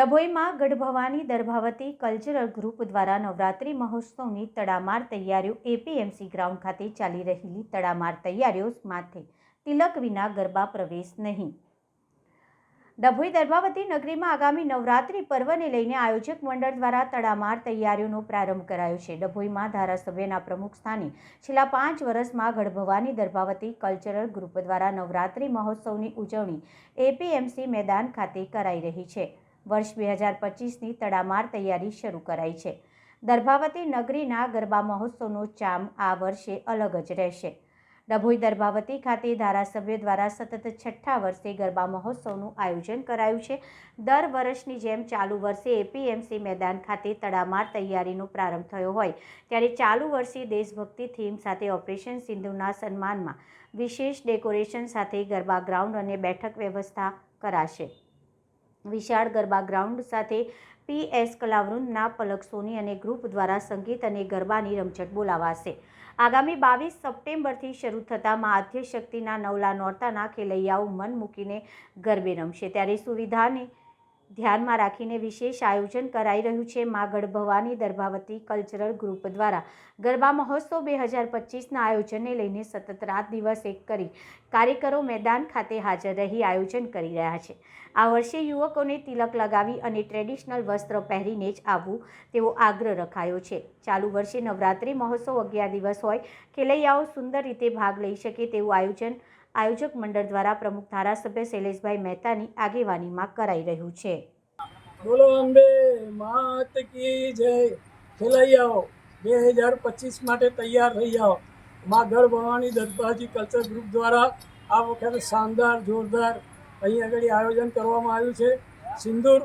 ડભોઈમાં ગઢભવાની દર્ભાવતી cultural group દ્વારા નવરાત્રિ મહોત્સવની તડામાર તૈયારીઓ એપીએમસી ગ્રાઉન્ડ ખાતે ચાલી રહેલી તડામાર તૈયારીઓ માથે તિલક વિના ગરબા પ્રવેશ નહીં. ડભોઈ દર્ભાવતી નગરીમાં આગામી નવરાત્રિ પર્વને લઈને આયોજક મંડળ દ્વારા તડામાર તૈયારીઓનો પ્રારંભ કરાયો છે. ડભોઈમાં ધારાસભ્યના પ્રમુખ સ્થાને છેલ્લા પાંચ વર્ષમાં ગઢભવાની દર્ભાવતી કલ્ચરલ ગ્રુપ દ્વારા નવરાત્રિ મહોત્સવની ઉજવણી એપીએમસી મેદાન ખાતે કરાઈ રહી છે. વર્ષ બે હજાર પચીસની તડામાર તૈયારી શરૂ કરાઈ છે. દર્ભાવતી નગરીના ગરબા મહોત્સવનો ચામ આ વર્ષે અલગ જ રહેશે. ડભોઈ દર્ભાવતી ખાતે ધારાસભ્ય દ્વારા સતત છઠ્ઠા વર્ષે ગરબા મહોત્સવનું આયોજન કરાયું છે. દર વર્ષની જેમ ચાલુ વર્ષે એપીએમસી મેદાન ખાતે તડામાર તૈયારીનો પ્રારંભ થયો હોય, ત્યારે ચાલુ વર્ષે દેશભક્તિ થીમ સાથે ઓપરેશન સિંધુના સન્માનમાં વિશેષ ડેકોરેશન સાથે ગરબા ગ્રાઉન્ડ અને બેઠક વ્યવસ્થા કરાશે. વિશાળ ગરબા ગ્રાઉન્ડ સાથે પીએસ કલાવૃંદના પલક સોની અને ગ્રુપ દ્વારા સંગીત અને ગરબાની રમઝટ બોલાવાશે. આગામી બાવીસ સપ્ટેમ્બરથી શરૂ થતા મા શક્તિના નવલા નોરતાના ખેલૈયાઓ મન મૂકીને ગરબે રમશે. ત્યારે સુવિધાને ધ્યાનમાં રાખીને વિશેષ આયોજન કરાઈ રહ્યું છે મા ગઢભવાની દર્ભાવતી કલ્ચરલ ગ્રુપ દ્વારા. ગરબા મહોત્સવ બે હજાર પચીસના આયોજનને લઈને સતત રાત દિવસ એક કરી કાર્યકરો મેદાન ખાતે હાજર રહી આયોજન કરી રહ્યા છે. આ વર્ષે યુવકોને તિલક લગાવી અને ટ્રેડિશનલ વસ્ત્ર પહેરીને જ આવવું તેવો આગ્રહ રખાયો છે. ચાલુ વર્ષે નવરાત્રિ મહોત્સવ અગિયાર દિવસ હોય, ખેલૈયાઓ સુંદર રીતે ભાગ લઈ શકે તેવું આયોજન આયોજક મંડળ દ્વારા પ્રમુખ ધારાસભ્ય શૈલેષભાઈ મહેતાની આગેવાનીમાં કરાઈ રહ્યું છે. બોલો અંબે, માત કી જય. ખેલૈયાઓ, બે હજાર પચીસ માટે તૈયાર થઈ જાઓ મા ગઢ ભવાની દત્તાજી કલ્ચર ગ્રુપ દ્વારા આ વખતે શાનદાર, જોરદાર અહીં આગળ આયોજન કરવામાં આવ્યું છે. સિંદૂર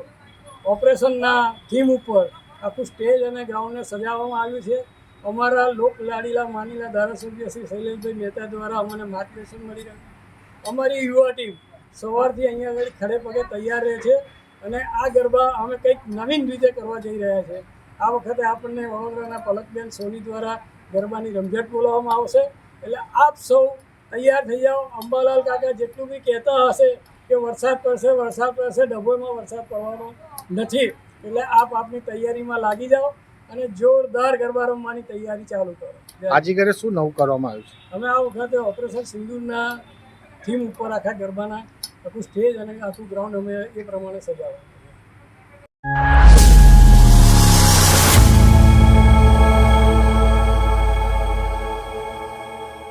ઓપરેશનના થીમ ઉપર આખું સ્ટેજ અને ગ્રાઉન્ડને સજાવવામાં આવ્યું છે. અમારા લોક લાડીલા માનીલા ધારાસભ્ય શ્રી શૈલેષભાઈ મહેતા દ્વારા અમને માર્ગદર્શન મળી રહ્યું અમારી યુવા ટીમ સવારથી અહીંયા આગળ ખડે પગે તૈયાર રહે છે અને આ ગરબા અમે કંઈક નવીન રીતે કરવા જઈ રહ્યા છે. આ વખતે આપણને વડોદરાના પલકબેન સોની દ્વારા ગરબાની રમઝટ બોલાવવામાં આવશે. એટલે આપ સૌ તૈયાર થઈ જાઓ. અંબાલાલ કાકા જેટલું બી કહેતા હશે કે વરસાદ પડશે વરસાદ પડશે, ડભોઈમાં વરસાદ પડવાનો નથી. એટલે આપ આપની તૈયારીમાં લાગી જાઓ. અને જોરદાર ગરબા રમવાની તૈયારી ચાલુ કરો. આજે ઘરે શું નવું કરવામાં આવ્યું છે અમે આ વખતે ઓપરેશન સિંદૂરના થીમ ઉપર આખા ગરબાના આખું સ્ટેજ અને આખું ગ્રાઉન્ડ અમે એ પ્રમાણે સજાવ્યું